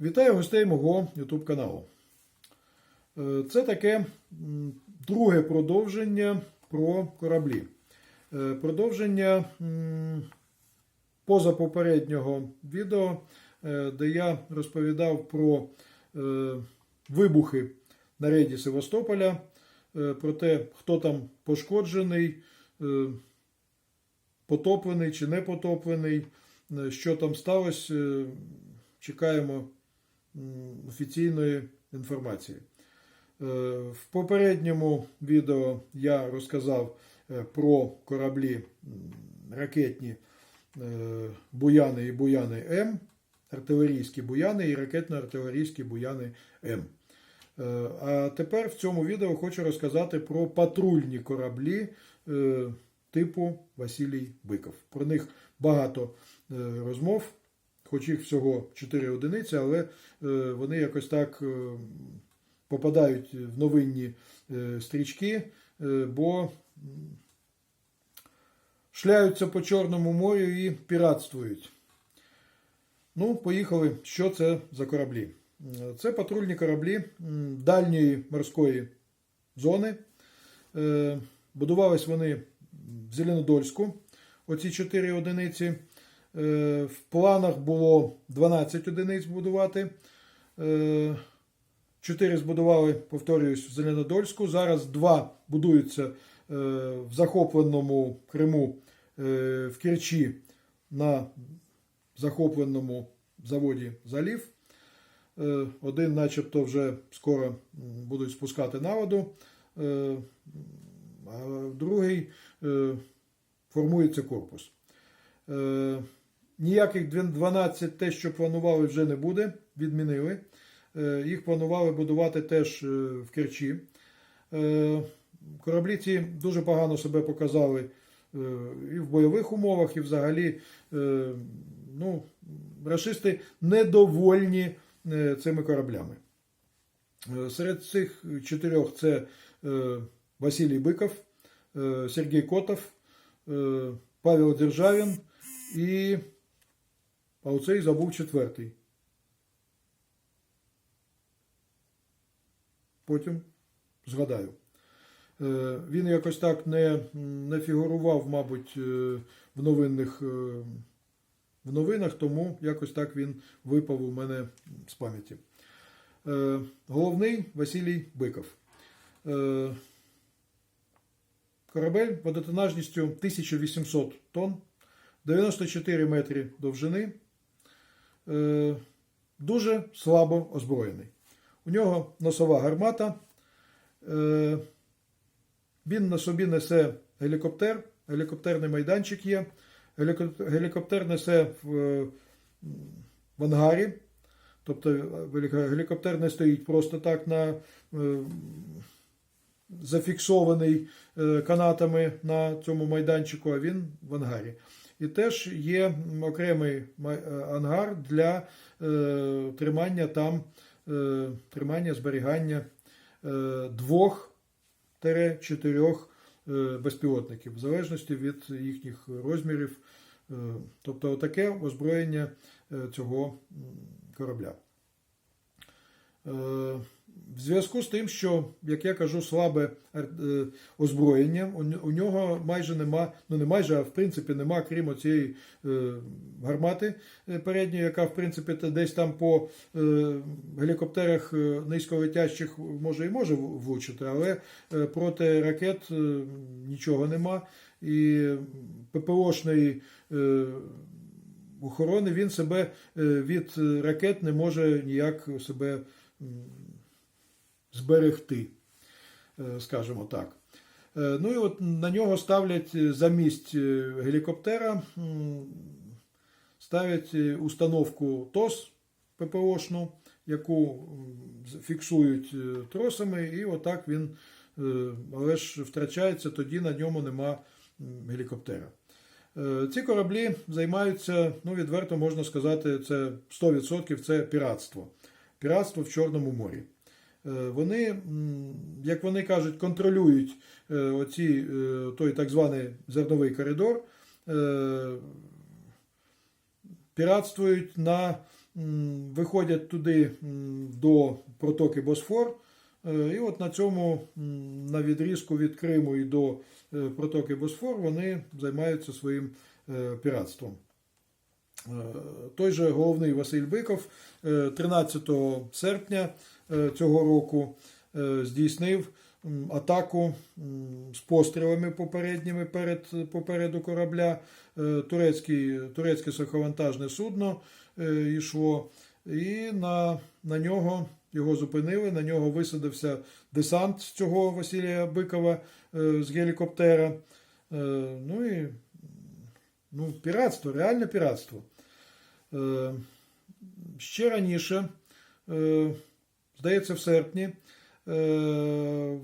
Вітаю гостей мого YouTube каналу. Е, Це таке друге продовження про кораблі. Е, Продовження позапопереднього відео, е, де я розповідав про вибухи на рейді Севастополя, про те, хто там пошкоджений, потоплений чи не потоплений, що там сталося. Чекаємо офіційної інформації. Е, В попередньому відео я розказав е, про кораблі ракетні е, Буяни і Буяни М, артилерійські Буяни і ракетно-артилерійські Буяни М. А тепер в цьому відео хочу розказати про патрульні кораблі типу Василій Биков. Про них багато розмов, хоч їх всього 4 одиниці, але е, вони якось так е, попадають в новинні е, стрічки, бо шляються по Чорному морю і піратствують. Ну, поїхали. Що це за кораблі? Це патрульні кораблі дальньої морської зони. Будувались вони в Зеленодольську, оці 4 одиниці. Е, В планах було 12 одиниць будувати. Е, 4 збудували, повторююсь, в Зеленодольську. Зараз 2 будуються е, в захопленому Криму е, в Керчі на захопленому заводі Залів. Е, Один, начебто, вже скоро будуть спускати на воду, е, а другий е, формується корпус. Ніяких 12 те, що планували, вже не буде, відмінили. Е, Їх планували будувати теж е, в Керчі. Е, Кораблі ці дуже погано себе показали і в бойових умовах, і взагалі ну, рашисти недовольні цими кораблями. Серед цих чотирьох це Василій Биков, Сергій Котов, Павел Державін і а оцей забув четвертий. Потім згадаю. Е, Він якось так не, не фігурував, мабуть, е, в новинних е, в новинах, тому якось так він випав у мене з пам'яті. Головний Василій Биков. Корабель водотонажністю 1800 тонн, 94 метри довжини. Е, Дуже слабо озброєний. У нього носова гармата. Е, Він на собі несе гелікоптер, гелікоптерний майданчик є. Гелікоптер несе в, е, ангарі. Тобто гелікоптер не стоїть просто так на зафіксований канатами на цьому майданчику, а він в ангарі. І теж є окремий е, ангар для е, тримання там, е, тримання зберігання двох чотирьох безпілотників, в залежності від їхніх розмірів. Тобто таке озброєння цього корабля. В зв'язку з тим, що, як я кажу, слабе е, озброєння, у нього майже нема, ну не майже, а в принципі нема, крім оцієї е, гармати е, передньої, яка в принципі десь там по гелікоптерах низьколетящих може і може влучити, але проти ракет нічого нема. І ППОшної охорони він себе від ракет не може ніяк себе зберегти, е, скажімо так. Е, Ну і от на нього ставлять е, замість гелікоптера, ставлять установку ТОС ППОшну, яку фіксують тросами, і отак він, але ж втрачається, тоді на ньому нема гелікоптера. Ці кораблі займаються, ну відверто можна сказати, це 100% це піратство. Піратство в Чорному морі. Е, Вони, як вони кажуть, контролюють е, оці, е, той так званий зерновий коридор, піратствують на виходять туди до протоки Босфор. І от на цьому на відрізку від Криму і до протоки Босфор вони займаються своїм піратством. Той же головний Василь Биков е, 13 серпня цього року е, здійснив атаку з пострілами попередніми перед, попереду корабля. Е, Турецький, турецьке суховантажне судно е, йшло, і на, на нього його зупинили, на нього висадився десант цього Василія Бикова е, з гелікоптера. Е, Ну і ну, піратство, реальне піратство. Е, Ще раніше, е, здається, в серпні, е,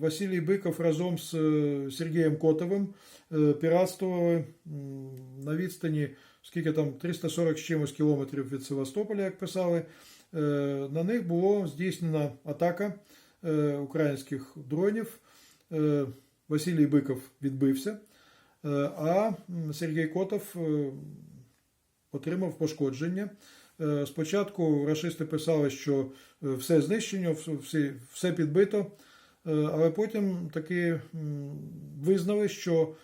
Василій Биков разом з е, Сергієм Котовим е, піратствували на відстані, скільки там 340 з чимось кілометрів від Севастополя, як писали. На них було здійснена атака українських дронів. Василій Биков відбився, а Сергій Котов отримав пошкодження. Е, Спочатку рашисти писали, що е, все знищено, вс- всі- все підбито, е, але потім таки визнали, що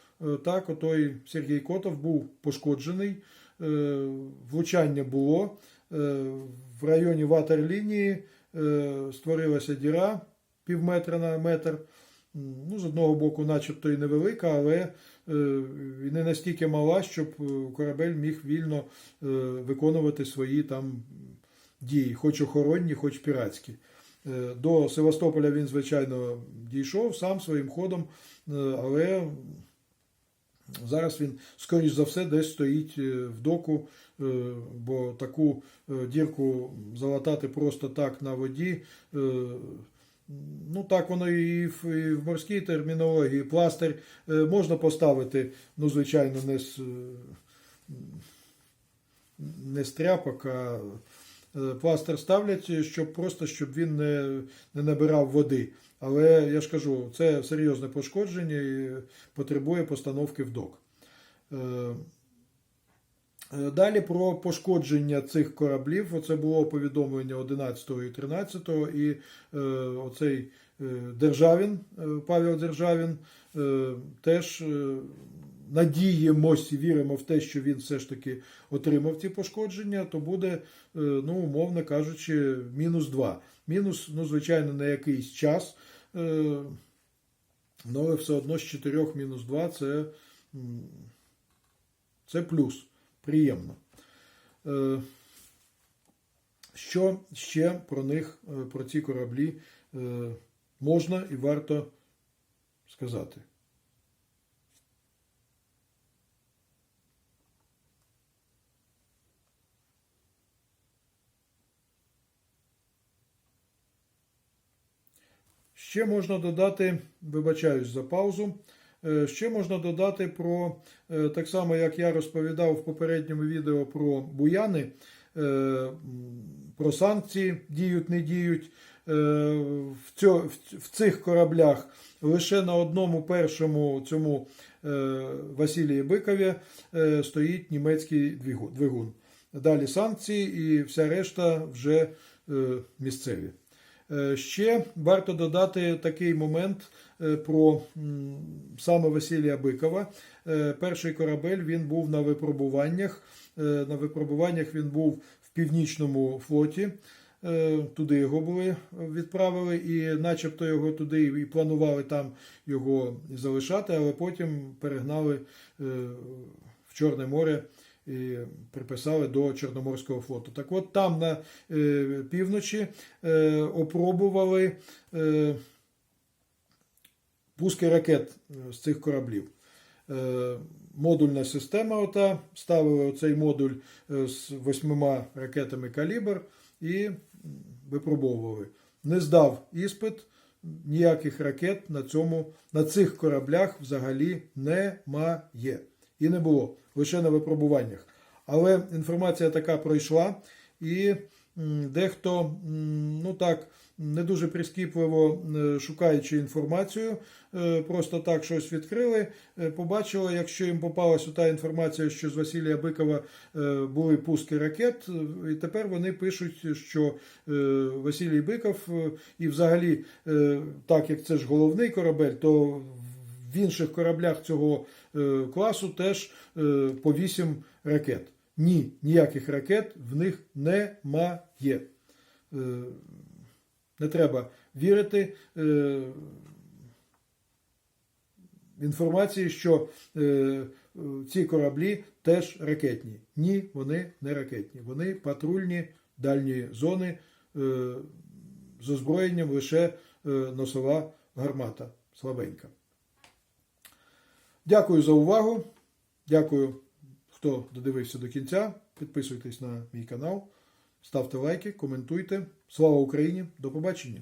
так, отой Сергій Котов був пошкоджений, влучання було. В районі ватерлінії створилася діра пів метра на метр. Ну, з одного боку, начебто і невелика, але не настільки мала, щоб е, корабель міг вільно е, виконувати свої там дії, хоч охоронні, хоч піратські. Е, До Севастополя він, звичайно, дійшов сам своїм ходом, е, але зараз він, скоріш за все, десь стоїть е, в доку, е, бо таку е, дірку залатати просто так на воді. Ну, так воно і в, і в морській термінології. Пластир е, можна поставити, ну, звичайно, не з, е, не з тряпок, а е, пластир ставлять, щоб просто щоб він не, не набирав води. Але я ж кажу, це серйозне пошкодження і потребує постановки в док. Е, Далі про пошкодження цих кораблів. Оце було повідомлення 11 і 13, і е, оцей е, Державін, е, Павел Державін, е, теж е, надіємось і віримо в те, що він все ж таки отримав ці пошкодження, то буде, е, ну, умовно кажучи, мінус 2. Мінус, ну, звичайно, на якийсь час. е, ну, але все одно з 4 мінус 2 це, це плюс приємно. Е, Що ще про них, е, про ці кораблі е, можна і варто сказати? Ще можна додати, вибачаюсь за паузу. Е, Ще можна додати про е, так само, як я розповідав в попередньому відео про буяни, е, про санкції діють, не діють. В, цих кораблях лише на одному першому цьому Василії Бикові стоїть німецький двигун-. Далі санкції і вся решта вже місцеві. Е, Ще варто додати такий момент е, про саме Василія Бикова. Е, Перший корабель він був на випробуваннях. На випробуваннях він був в північному флоті. Туди його були відправили, і начебто його туди і планували там його залишати, але потім перегнали в Чорне море і приписали до Чорноморського флоту. Так от там на е, півночі е, опробували е, пуски ракет з цих кораблів. Модульна система ота, ставили оцей модуль з восьмима ракетами калібр і випробовували. Не здав іспит, ніяких ракет на, цьому, на цих кораблях взагалі немає. І не було, лише на випробуваннях. Але інформація така пройшла, і дехто ну так, не дуже прискіпливо е, шукаючи інформацію, е, просто так щось відкрили, е, побачили, якщо їм попалася та інформація, що з Василія Бикова були пуски ракет, і тепер вони пишуть, що Василій Биков і взагалі, так як це ж головний корабель, то в інших кораблях цього класу теж е, по 8 ракет. Ні, ніяких ракет в них немає. Е, Не треба вірити е, інформації, що е, е, ці кораблі теж ракетні. Ні, вони не ракетні. Вони патрульні дальньої зони е, з озброєнням лише е, носова гармата слабенька. Дякую за увагу. Дякую, хто додивився до кінця. Підписуйтесь на мій канал, ставте лайки, коментуйте. Слава Україні! До побачення!